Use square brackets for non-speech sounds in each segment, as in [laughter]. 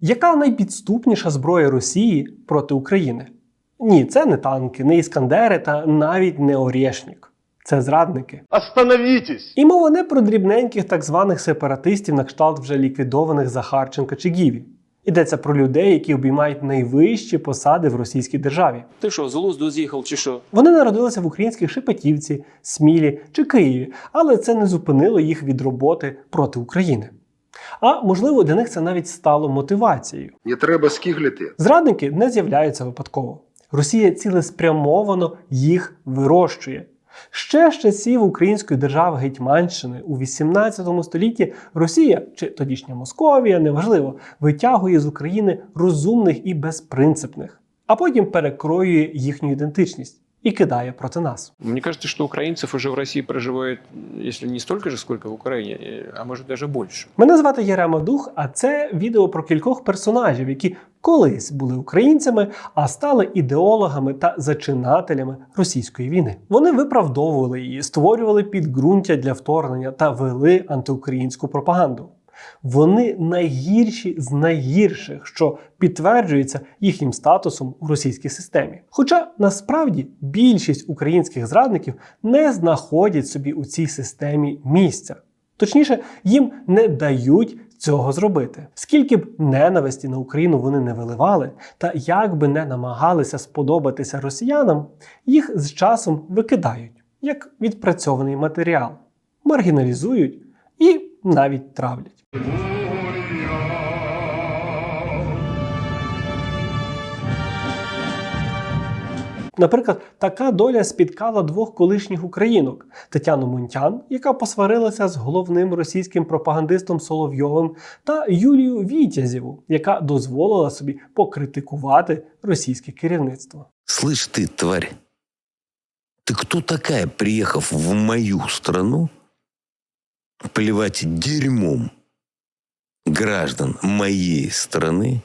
Яка найпідступніша зброя Росії проти України? Ні, це не танки, не іскандери та навіть не Орєшнік. Це зрадники. Остановитесь! І мова не про дрібненьких так званих сепаратистів на кшталт вже ліквідованих Захарченка чи Гіві. Йдеться про людей, які обіймають найвищі посади в російській державі. Ти що, з глузду з'їхав чи що? Вони народилися в українських Шепетівці, Смілі чи Києві, але це не зупинило їх від роботи проти України. А можливо, для них це навіть стало мотивацією. Не треба скиглити. Зрадники не з'являються випадково. Росія цілеспрямовано їх вирощує. Ще з часів української держави Гетьманщини у 18 столітті Росія чи тодішня Московія, неважливо, витягує з України розумних і безпринципних, а потім перекроює їхню ідентичність і кидає проти нас. Мне кажется, что украинцев уже в России проживает, если не столько же, сколько в Украине, а может даже больше. Мене звати Ярема Дух, а це відео про кількох персонажів, які колись були українцями, а стали ідеологами та зачинателями російської війни. Вони виправдовували її, створювали підґрунтя для вторгнення та вели антиукраїнську пропаганду. Вони найгірші з найгірших, що підтверджується їхнім статусом у російській системі. Хоча насправді більшість українських зрадників не знаходять собі у цій системі місця. Точніше, їм не дають цього зробити. Скільки б ненависті на Україну вони не виливали, та як би не намагалися сподобатися росіянам, їх з часом викидають як відпрацьований матеріал, маргіналізують і навіть травлять. Наприклад, така доля спіткала двох колишніх українок Тетяну Мунтян, яка посварилася з головним російським пропагандистом Соловйовим, та Юлію Вітязєву, яка дозволила собі покритикувати російське керівництво. Слышь ты, тварь, ты кто такая, приехав в мою страну, плевать дерьмом граждан моей страны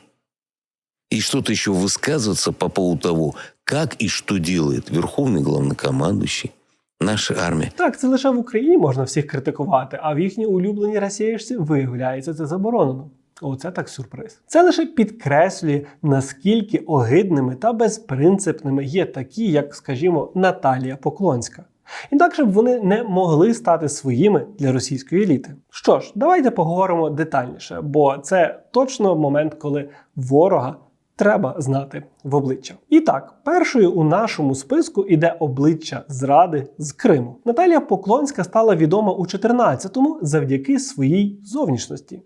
и что-то еще высказываться по поводу того, как и что делает верховный главнокомандующий, наша армия. Так, це лише в Україні можна всіх критикувати, а в їхній улюбленій росіяшці виявляється це заборонено. Оце так сюрприз. Це лише підкреслює, наскільки огидними та безпринципними є такі, як, скажімо, Наталія Поклонська. Інакше б вони не могли стати своїми для російської еліти. Що ж, давайте поговоримо детальніше, бо це точно момент, коли ворога треба знати в обличчя. І так, першою у нашому списку іде обличчя зради з Криму. Наталія Поклонська стала відома у 14-му завдяки своїй зовнішності.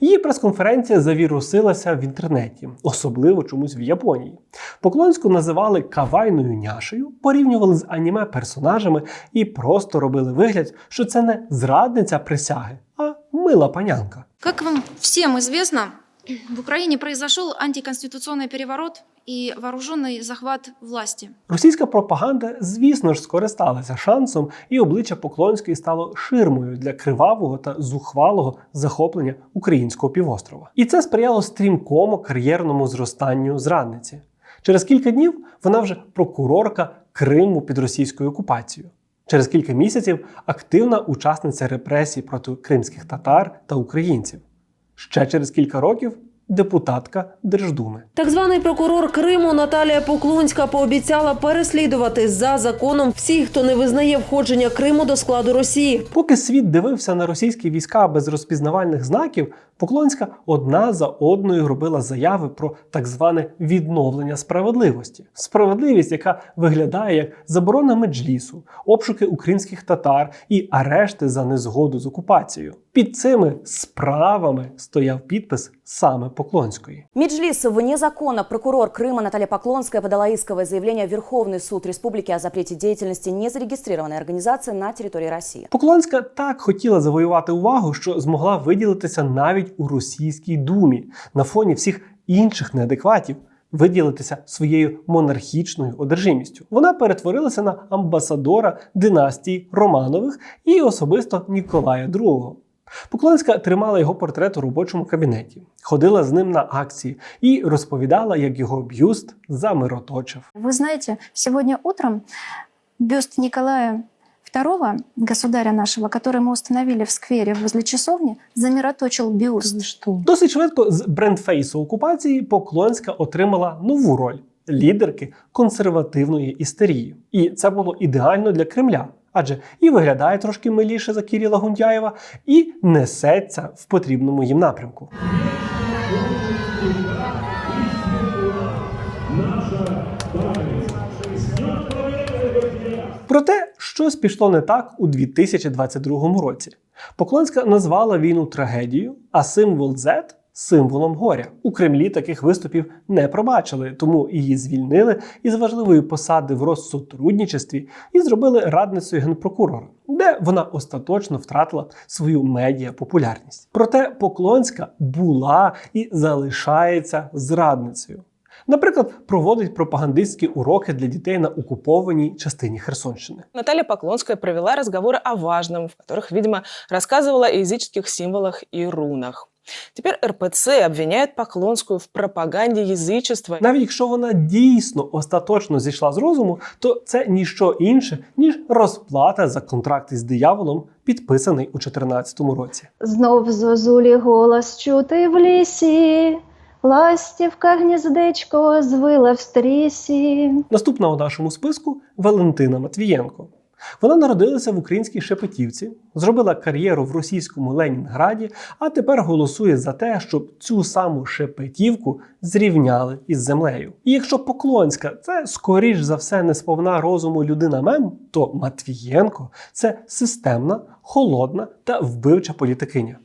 Її прес-конференція завірусилася в інтернеті, особливо чомусь в Японії. Поклонську називали кавайною няшею, порівнювали з аніме персонажами і просто робили вигляд, що це не зрадниця присяги, а мила панянка. Як вам всім известно, в Украине произошел антиконституционный переворот и вооруженный захват власти. Російська пропаганда, звісно ж, скористалася шансом, і обличчя Поклонської стало ширмою для кривавого та зухвалого захоплення українського півострова. І це сприяло стрімкому кар'єрному зростанню зрадниці. Через кілька днів вона вже прокурорка Криму під російською окупацією. Через кілька місяців активна учасниця репресій проти кримських татар та українців. Ще через кілька років депутатка Держдуми. Так званий прокурор Криму Наталія Поклонська пообіцяла переслідувати за законом всіх, хто не визнає входження Криму до складу Росії. Поки світ дивився на російські війська без розпізнавальних знаків, Поклонська одна за одною робила заяви про так зване відновлення справедливості. Справедливість, яка виглядає як заборона меджлісу, обшуки українських татар і арешти за незгоду з окупацією. Під цими справами стояв підпис саме Поклонської. Меджлис вне закона прокурор Крыма Наталья Поклонская подала исковое заявление в Верховный суд республики о запрете деятельности незарегистрированной организации на территории России. Поклонська так хотіла завоювати увагу, що змогла виділитися навіть у російській думі на фоні всіх інших неадекватів. Виділитися своєю монархічною одержимістю. Вона перетворилася на амбасадора династії Романових і особисто Ніколая II. Поклонська тримала його портрет у робочому кабінеті, ходила з ним на акції і розповідала, як його б'юст замироточив. Вы знаете, сегодня утром бюст Николая Второго государя нашего, который мы установили в сквере возле часовни, замироточил бюст. Что? Досить швидко з брендфейсу окупації Поклонська отримала нову роль лідерки консервативної істерії. І це було ідеально для Кремля. Адже і виглядає трошки миліше за Кіріла Гундяєва, і несеться в потрібному їм напрямку. Щось пішло не так у 2022 році. Поклонська назвала війну трагедією, а символ Z символом горя. У Кремлі таких виступів не пробачили, тому її звільнили із важливої посади в розсотрудничестві і зробили радницею генпрокурора, де вона остаточно втратила свою медіапопулярність. Проте Поклонська була і залишається зрадницею Наприклад, проводить пропагандистські уроки для дітей на окупованій частині Херсонщини. Наталья Поклонская провела разговоры о важном, в которых, видимо, рассказывала о языческих символах и рунах. Теперь РПЦ обвиняет Поклонскую в пропаганде язычества. Навіть якщо вона дійсно остаточно зійшла з розуму, то це ніщо інше ніж розплата за контракт із дияволом, підписаний у 2014 році. Знов зозулі голос чути в лісі, ластівка гніздечко звила в стрісі. Наступна у нашому списку Валентина Матвієнко. Вона народилася в українській Шепетівці, зробила кар'єру в російському Ленінграді, а тепер голосує за те, щоб цю саму Шепетівку зрівняли із землею. І якщо Поклонська це скоріш за все не сповна розуму людина мем, то Матвієнко це системна, холодна та вбивча політикиня.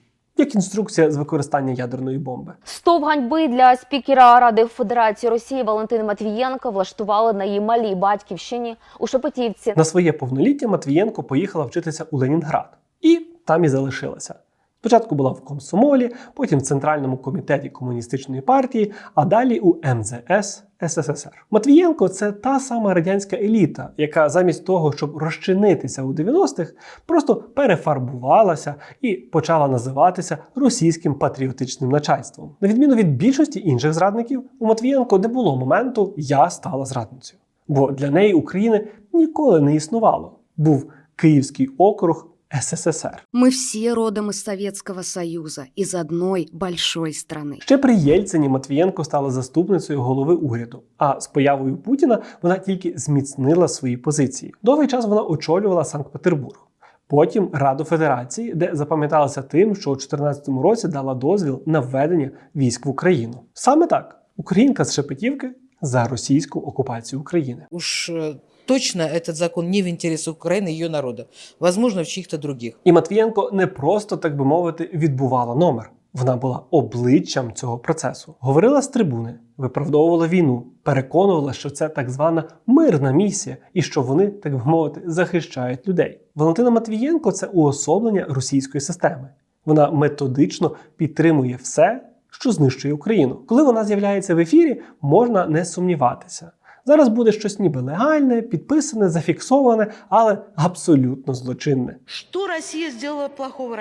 Як інструкція з використання ядерної бомби. Стов ганьби для спікера Ради Федерації Росії Валентини Матвієнка влаштували на її малій батьківщині у Шепетівці. На своє повноліття Матвієнко поїхала вчитися у Ленінград і там і залишилася. Спочатку була в комсомолі, потім в Центральному комітеті комуністичної партії, а далі у МЗС СССР. Матвієнко це та сама радянська еліта, яка замість того, щоб розчинитися у 90-х, просто перефарбувалася і почала називатися російським патріотичним начальством. На відміну від більшості інших зрадників, у Матвієнко не було моменту Я стала зрадницею. Бо для неї України ніколи не існувало. Був Київський округ СССР. Мы все родом из Советского Союза, из одной большой страны. Ще при Єльцині Матвієнко стала заступницею голови уряду. А з появою Путіна вона тільки зміцнила свої позиції. Довгий час вона очолювала Санкт-Петербург. Потім Раду Федерації, де запам'яталася тим, що у 2014 році дала дозвіл на введення військ в Україну. Саме так, українка з Шепетівки за російську окупацію України. Уж э, точно этот закон не в интересах Украины и ее народа. Возможно, в чьих-то других. І Матвієнко не просто, так би мовити, відбувала номер. Вона була обличчям цього процесу. Говорила з трибуни, виправдовувала війну, переконувала, що це так звана мирна місія, і що вони, так би мовити, захищають людей. Валентина Матвієнко це уособлення російської системи. Вона методично підтримує все, що знищує Україну. Коли вона з'являється в ефірі, можна не сумніватися. Зараз буде щось ніби легальне, підписане, зафіксоване, але абсолютно злочинне. Что Россия сделала плохого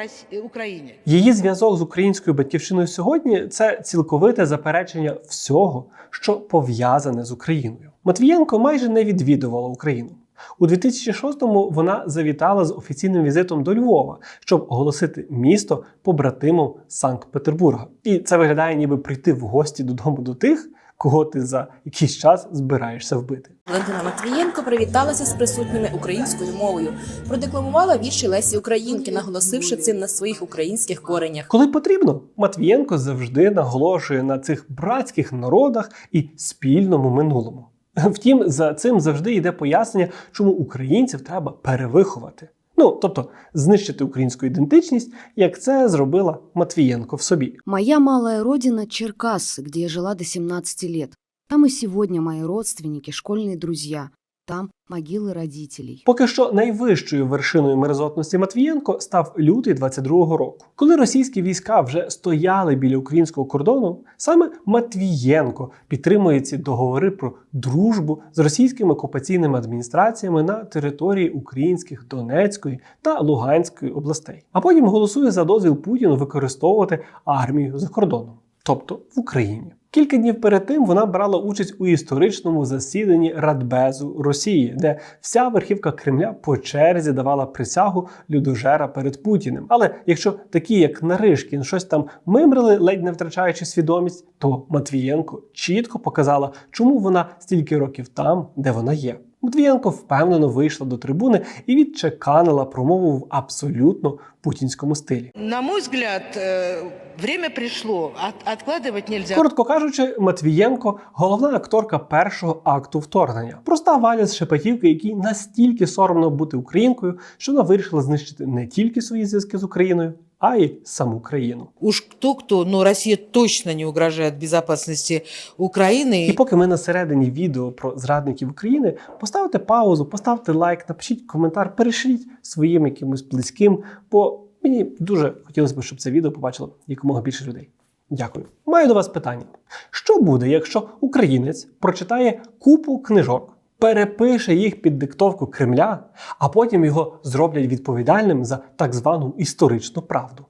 Украине? Її зв'язок з українською батьківщиною сьогодні це цілковите заперечення всього, що пов'язане з Україною. Матвієнко майже не відвідувала Україну. У 2006-му вона завітала з офіційним візитом до Львова, щоб оголосити місто побратимом Санкт-Петербурга. І це виглядає, ніби прийти в гості додому до тих, кого ти за якийсь час збираєшся вбити. Валентина Матвієнко привіталася з присутніми українською мовою, продекламувала вірші Лесі Українки, наголосивши цим на своїх українських коренях. Коли потрібно, Матвієнко завжди наголошує на цих братських народах і спільному минулому. Втім, за цим завжди йде пояснення, чому українців треба перевиховати. Ну тобто знищити українську ідентичність, як це зробила Матвієнко в собі. Моя малая родина – Черкассы, где я жила до 17 лет. Там и сегодня мои родственники, школьные друзья. Там могилы родителей. Поки що найвищою вершиною мерзотності Матвієнко став лютий 22-го року. Коли російські війська вже стояли біля українського кордону, саме Матвієнко підтримує ці договори про дружбу з російськими окупаційними адміністраціями на території українських Донецької та Луганської областей. А потім голосує за дозвіл Путіну використовувати армію за кордоном, тобто в Україні. Кілька днів перед тим вона брала участь у історичному засіданні Радбезу Росії, де вся верхівка Кремля по черзі давала присягу людожера перед Путіним. Але якщо такі, як Наришкін, щось там мимрили, ледь не втрачаючи свідомість, то Матвієнко чітко показала, чому вона стільки років там, де вона є. Матвієнко впевнено вийшла до трибуни і відчеканила промову в абсолютно путінському стилі. На мой взгляд, э, время пришло. От- откладывать нельзя. Коротко кажучи, Матвієнко головна акторка першого акту вторгнення. Проста Валя з Шепетівки, якій настільки соромно бути українкою, що вона вирішила знищити не тільки свої зв'язки з Україною, а й саму країну. Уж кто-кто, но Россия точно не угрожает безопасности Украины. І поки ми на середині відео про зрадників України, поставте паузу, поставте лайк, напишіть коментар, перешліть своїм якимось близьким, бо мені дуже хотілося б, щоб це відео побачило якомога більше людей. Дякую. Маю до вас питання: що буде, якщо українець прочитає купу книжок, перепише їх під диктовку Кремля, а потім його зроблять відповідальним за так звану історичну правду?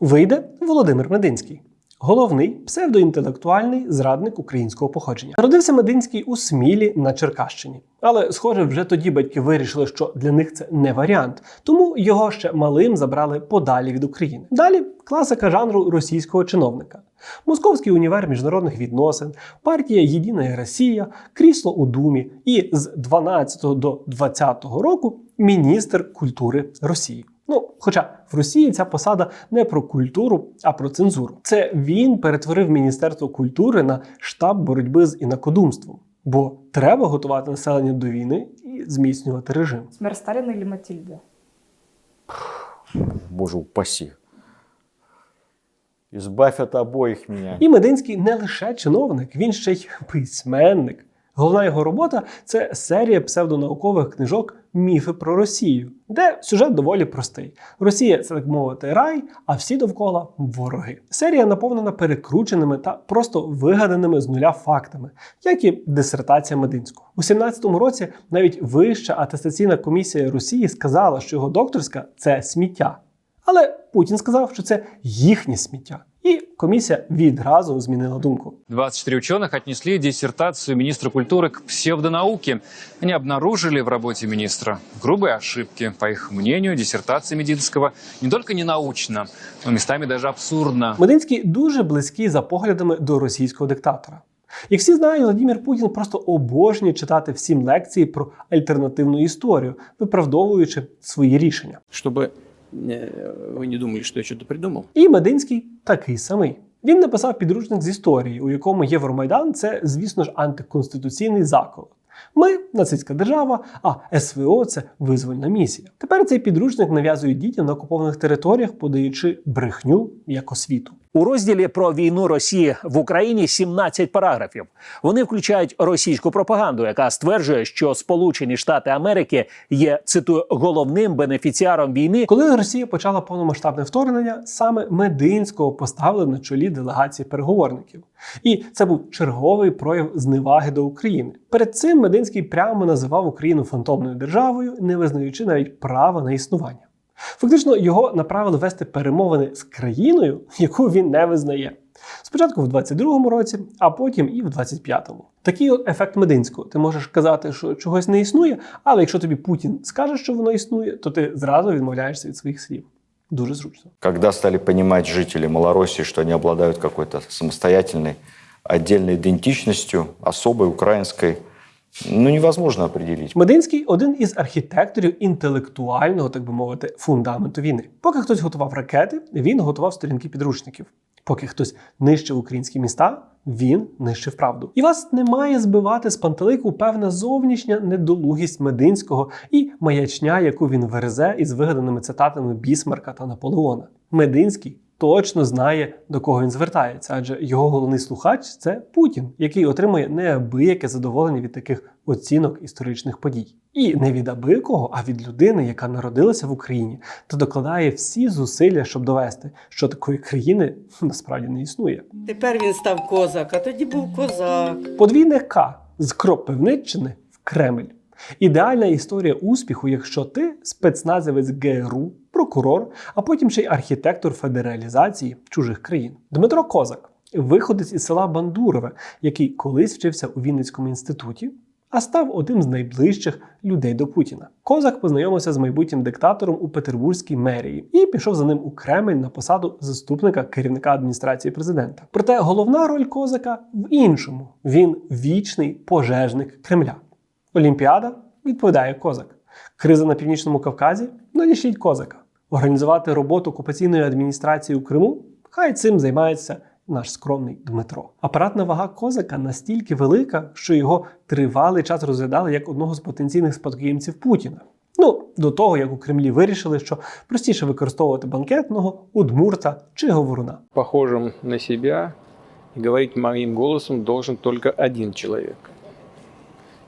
Вийде Володимир Мединський. Головний псевдоінтелектуальний зрадник українського походження. Народився Мединський у Смілі на Черкащині. Але, схоже, вже тоді батьки вирішили, що для них це не варіант, тому його ще малим забрали подалі від України. Далі класика жанру російського чиновника. Московський універ міжнародних відносин, партія Єдина Росія, крісло у Думі і з 12 до 20 року міністр культури Росії. Ну, хоча в Росії ця посада не про культуру, а про цензуру. Це він перетворив Міністерство культури на штаб боротьби з інакодумством. Бо треба готувати населення до війни і зміцнювати режим. Смерть Сталина или Матильда? Боже упаси. Избавь от обоих меня. І Мединський не лише чиновник, він ще й письменник. Головна його робота це серія псевдонаукових книжок Міфи про Росію, де сюжет доволі простий. Росія це так мовити рай, а всі довкола вороги. Серія наповнена перекрученими та просто вигаданими з нуля фактами, як і дисертація Мединського. У 17-му році навіть вища атестаційна комісія Росії сказала, що його докторська це сміття. Але Путін сказав, що це їхнє сміття. І комісія відразу змінила думку. 24 ученых отнесли диссертацию министра культуры к псевдонауке. Они обнаружили в работе министра грубые ошибки. По их мнению, диссертация Мединского не только не научна, но местами даже абсурдна. Мединський дуже близький за поглядами до російського диктатора. Як всі знають, Владимир Путін просто обожнює читати всім лекції про альтернативну історію, виправдовуючи свої рішення. Чтобы э, вы не думали, что я что-то. І Мединський такий самий. Він написав підручник з історії, у якому Євромайдан це, звісно ж, антиконституційний заколот. Ми нацистська держава, а СВО це визвольна місія. Тепер цей підручник нав'язують дітям на окупованих територіях, подаючи брехню як освіту. У розділі про війну Росії в Україні 17 параграфів. Вони включають російську пропаганду, яка стверджує, що Сполучені Штати Америки є цитую головним бенефіціаром війни. Коли Росія почала повномасштабне вторгнення, саме Мединського поставили на чолі делегації переговорників. І це був черговий прояв зневаги до України. Перед цим Мединський прямо називав Україну фантомною державою, не визнаючи навіть права на існування. Фактично його направили вести перемовини з країною, яку він не визнає. Спочатку в 22-му році, а потім і в 25-му. Такий от ефект Мединського. Ти можеш казати, що чогось не існує, але якщо тобі Путін скаже, що воно існує, то ти зразу відмовляєшся від своїх слів. Дуже зручно. Когда стали понимать жители Малороссии, что они обладают какой-то самостоятельной, отдельной идентичностью, особой украинской, ну, невозможно определить. Мединський один із архітекторів інтелектуального, так би мовити, фундаменту війни. Поки хтось готував ракети, він готував сторінки підручників. Поки хтось нищив українські міста, він нищив правду. І вас не має збивати з пантелику певна зовнішня недолугість Мединського і маячня, яку він верзе із вигаданими цитатами Бісмарка та Наполеона. Мединський точно знає, до кого він звертається, адже його головний слухач це Путін, який отримує неабияке задоволення від таких оцінок історичних подій. І не від аби кого, а від людини, яка народилася в Україні та докладає всі зусилля, щоб довести, що такої країни [laughs] насправді не існує. Тепер він став козак, а тоді був козак. Подвійне К з Кропивниччини в Кремль. Ідеальна історія успіху, якщо ти спецназовець ГРУ, прокурор, а потім ще й архітектор федералізації чужих країн. Дмитро Козак виходець із села Бандурове, який колись вчився у Вінницькому інституті, а став одним з найближчих людей до Путіна. Козак познайомився з майбутнім диктатором у Петербурзькій мерії і пішов за ним у Кремль на посаду заступника керівника адміністрації президента. Проте головна роль козака в іншому: він вічний пожежник Кремля. Олімпіада відповідає козак. Криза на північному Кавказі надішліть козака. Організувати роботу окупаційної адміністрації у Криму хай цим займається наш скромний Дмитро. Апаратна вага козака настільки велика, що його тривалий час розглядали як одного з потенційних спадкоємців Путіна. Ну, до того, як у Кремлі вирішили, що простіше використовувати банкетного, удмурта чи говоруна. Похожим на себя и говорить моим голосом должен только один человек.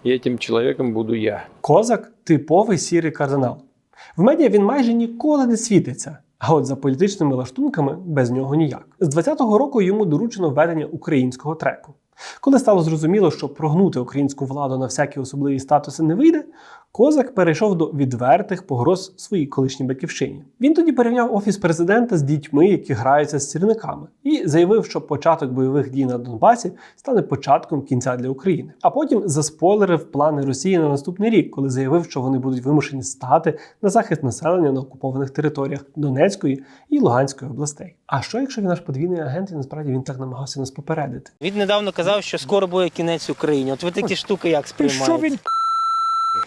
И этим человеком буду я. Козак типовий сірий кардинал. В медіа він майже ніколи не світиться. А от за політичними лаштунками без нього ніяк. З 20-го року йому доручено введення українського треку. Коли стало зрозуміло, що прогнути українську владу на всякі особливі статуси не вийде, Козак перейшов до відвертих погроз своїй колишній батьківщині. Він тоді порівняв офіс президента з дітьми, які граються з сірниками, і заявив, що початок бойових дій на Донбасі стане початком кінця для України. А потім заспойлерив плани Росії на наступний рік, коли заявив, що вони будуть вимушені стати на захист населення на окупованих територіях Донецької і Луганської областей. А що, якщо він наш подвійний агент і насправді він так намагався нас попередити? Він недавно казав, що скоро буде кінець Україні. От ви такі штуки як сприймаєте? що він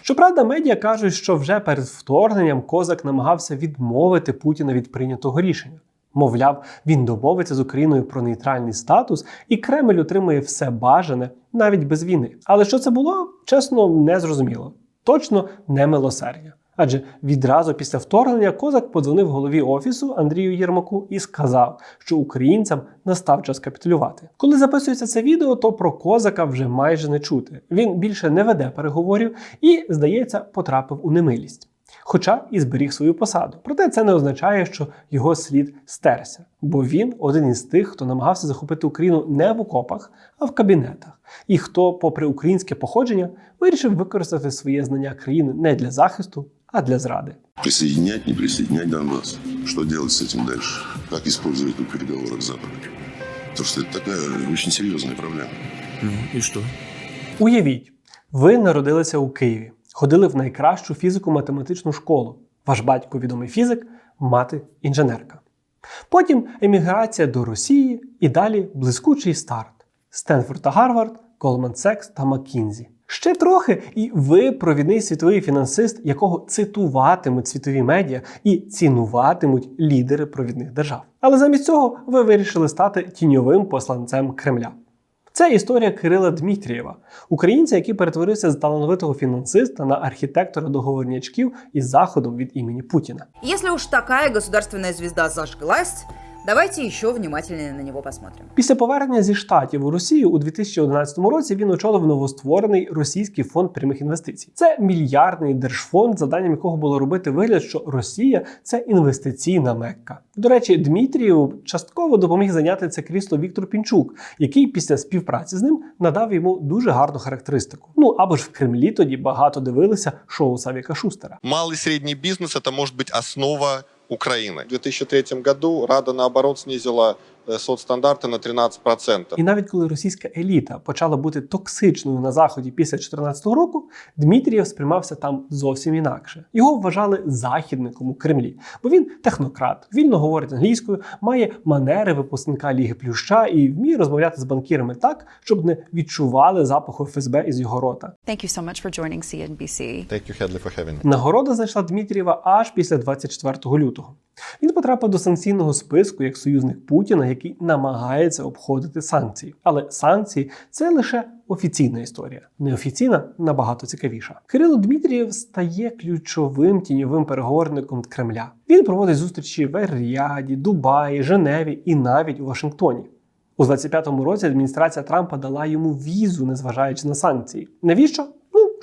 Щоправда, медіа кажуть, що вже перед вторгненням Козак намагався відмовити Путіна від прийнятого рішення. Мовляв, він домовиться з Україною про нейтральний статус, і Кремль отримує все бажане навіть без війни. Але що це було, чесно, не зрозуміло. Точно не милосердя. Адже відразу після вторгнення Козак подзвонив голові офісу Андрію Єрмаку і сказав, що українцям настав час капітулювати. Коли записується це відео, то про Козака вже майже не чути. Він більше не веде переговорів і, здається, потрапив у немилість. Хоча і зберіг свою посаду. Проте це не означає, що його слід стерся, бо він один із тих, хто намагався захопити Україну не в окопах, а в кабінетах, і хто, попри українське походження, вирішив використати своє знання країни не для захисту, а для зради. Присоединять, не присоединять Донбасс. Что делать с этим дальше? Как использовать в переговорах с Западом? Потому что это такая очень серьезная проблема. Ну и что? Уявіть, ви народилися у Києві, ходили в найкращу фізико-математичну школу. Ваш батько відомий фізик, мати інженерка. Потім еміграція до Росії і далі блискучий старт: Стенфорд та Гарвард, Goldman Sachs та Маккінзі. Ще трохи, і ви провідний світовий фінансист, якого цитуватимуть світові медіа і цінуватимуть лідери провідних держав. Але замість цього ви вирішили стати тіньовим посланцем Кремля. Це історія Кирила Дмитрієва, українця, який перетворився з талановитого фінансиста на архітектора договорнячків із заходом від імені Путіна. Если уж такая государственная звезда зажглась, давайте еще внимательнее на него посмотрим. Після повернення зі штатів у Росію у 2011 році він очолив новостворений російський фонд прямих інвестицій. Це мільярдний держфонд, завданням якого було робити вигляд, що Росія це інвестиційна мекка. До речі, Дмитрію частково допоміг зайняти це крісло Віктор Пінчук, який після співпраці з ним надав йому дуже гарну характеристику. Ну або ж в Кремлі тоді багато дивилися шоу Савіка Шустера. Малый и средний бизнес – это может быть основа Украины. В 2003 году Рада, наоборот, снизила э, соцстандарты на 13%. І навіть коли російська еліта почала бути токсичною на заході після 2014 року, Дмитрієв сприймався там зовсім інакше. Його вважали західником у Кремлі, бо він технократ, вільно говорить англійською, має манери випускника Ліги Плюща і вміє розмовляти з банкірами так, щоб не відчували запаху ФСБ із його рота. Thank you so much for joining CNBC. Thank you, Headley, for having me. Нагорода знайшла Дмитрієва аж після 24 лютого. Він потрапив до санкційного списку як союзник Путіна, який намагається обходити санкції. Але санкції це лише офіційна історія. Неофіційна набагато цікавіша. Кирило Дмитрієв стає ключовим тіньовим переговорником Кремля. Він проводить зустрічі в Ер-Ріаді, Дубаї, Женеві і навіть у Вашингтоні. У 25-му році адміністрація Трампа дала йому візу, незважаючи на санкції. Навіщо?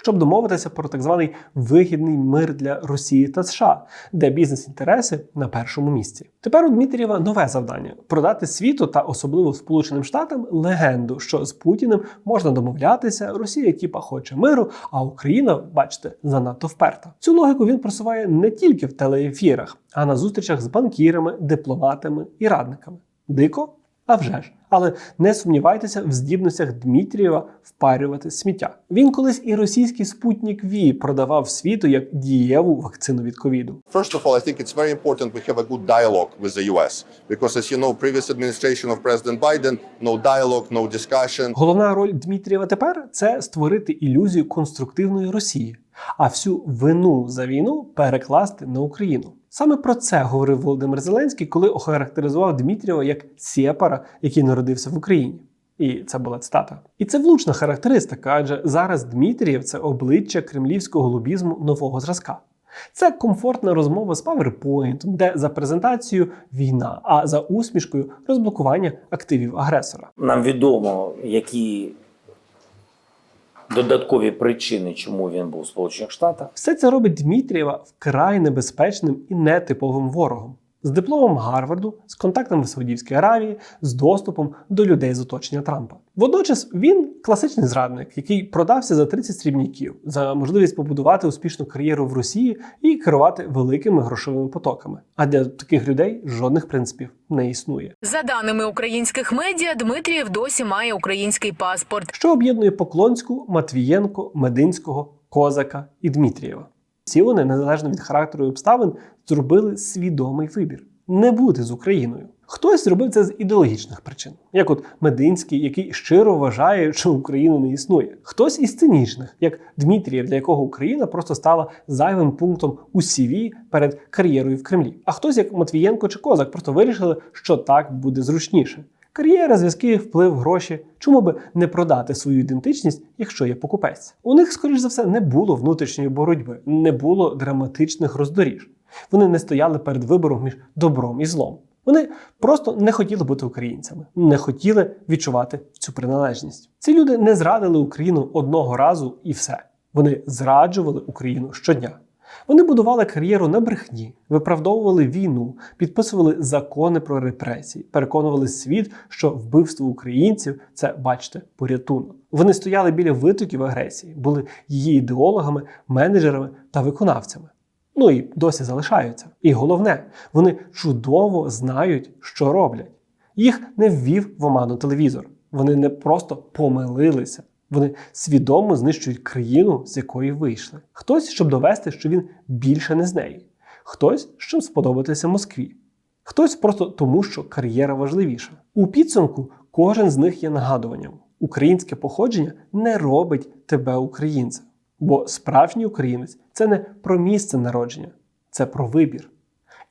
Щоб домовитися про так званий вигідний мир для Росії та США, де бізнес-інтереси на першому місці. Тепер у Дмитрієва нове завдання продати світу та особливо Сполученим Штатам легенду, що з Путіним можна домовлятися. Росія, типа, хоче миру, а Україна, бачите, занадто вперта. Цю логіку він просуває не тільки в телеефірах, а на зустрічах з банкірами, дипломатами і радниками. Дико? А вже ж. Але не сумнівайтеся в здібностях Дмитрієва впарювати сміття. Він колись і російський спутник Ві продавав світу як дієву вакцину від ковіду. First of all, I think it's very important we have a good dialogue with the US because, as you know, previous administration of President Biden, no dialogue, no discussion. Головна роль Дмитрієва тепер це створити ілюзію конструктивної Росії, а всю вину за війну перекласти на Україну. Саме про це говорив Володимир Зеленський, коли охарактеризував Дмитрієва як сєпара, який народився в Україні. І це була цитата. І це влучна характеристика, адже зараз Дмитрієв це обличчя кремлівського лобізму нового зразка. Це комфортна розмова з PowerPoint, де за презентацією війна, а за усмішкою розблокування активів агресора. Нам відомо, які додаткові причини, чому він був в Сполучених Штатах. Все це робить Дмитрієва вкрай небезпечним і нетиповим ворогом. З дипломом Гарварду, з контактами в Саудівській Аравії, з доступом до людей з оточення Трампа. Водночас він класичний зрадник, який продався за 30 срібняків, за можливість побудувати успішну кар'єру в Росії і керувати великими грошовими потоками. А для таких людей жодних принципів не існує. За даними українських медіа, Дмитрієв досі має український паспорт. Що об'єднує Поклонську, Матвієнко, Мединського, Козака і Дмитрієва. Всі вони, незалежно від характеру і обставин, зробили свідомий вибір не бути з Україною. Хтось зробив це з ідеологічних причин, як от Мединський, який щиро вважає, що України не існує. Хтось із цинічних, як Дмитрієв, для якого Україна просто стала зайвим пунктом у CV перед кар'єрою в Кремлі. А хтось, як Матвієнко чи Козак, просто вирішили, що так буде зручніше. Кар'єра, зв'язки, вплив, гроші. Чому би не продати свою ідентичність, якщо є покупець? У них, скоріш за все, не було внутрішньої боротьби, не було драматичних роздоріж. Вони не стояли перед вибором між добром і злом. Вони просто не хотіли бути українцями, не хотіли відчувати цю приналежність. Ці люди не зрадили Україну одного разу і все. Вони зраджували Україну щодня. Вони будували кар'єру на брехні, виправдовували війну, підписували закони про репресії, переконували світ, що вбивство українців це, бачите, порятунок. Вони стояли біля витоків агресії, були її ідеологами, менеджерами та виконавцями. Ну і досі залишаються. І головне, вони чудово знають, що роблять. Їх не ввів в оману телевізор. Вони не просто помилилися. Вони свідомо знищують країну, з якої вийшли. Хтось, щоб довести, що він більше не з неї. Хтось, щоб сподобатися Москві. Хтось просто тому, що кар'єра важливіша. У підсумку кожен з них є нагадуванням: українське походження не робить тебе українцем. Бо справжній українець це не про місце народження, це про вибір.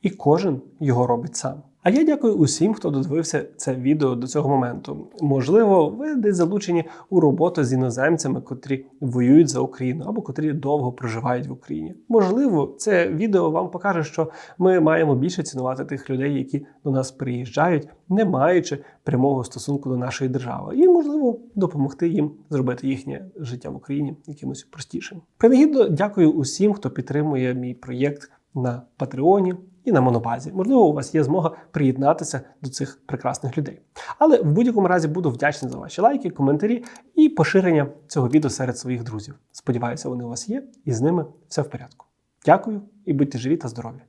І кожен його робить сам. А я дякую усім, хто додивився це відео до цього моменту. Можливо, ви десь залучені у роботу з іноземцями, котрі воюють за Україну або котрі довго проживають в Україні. Можливо, це відео вам покаже, що ми маємо більше цінувати тих людей, які до нас приїжджають, не маючи прямого стосунку до нашої держави, і можливо допомогти їм зробити їхнє життя в Україні якимось простішим. Принагідно дякую усім, хто підтримує мій проєкт на Патреоні і на Монобазі. Можливо, у вас є змога приєднатися до цих прекрасних людей. Але в будь-якому разі буду вдячний за ваші лайки, коментарі і поширення цього відео серед своїх друзів. Сподіваюся, вони у вас є, і з ними все в порядку. Дякую і будьте живі та здорові!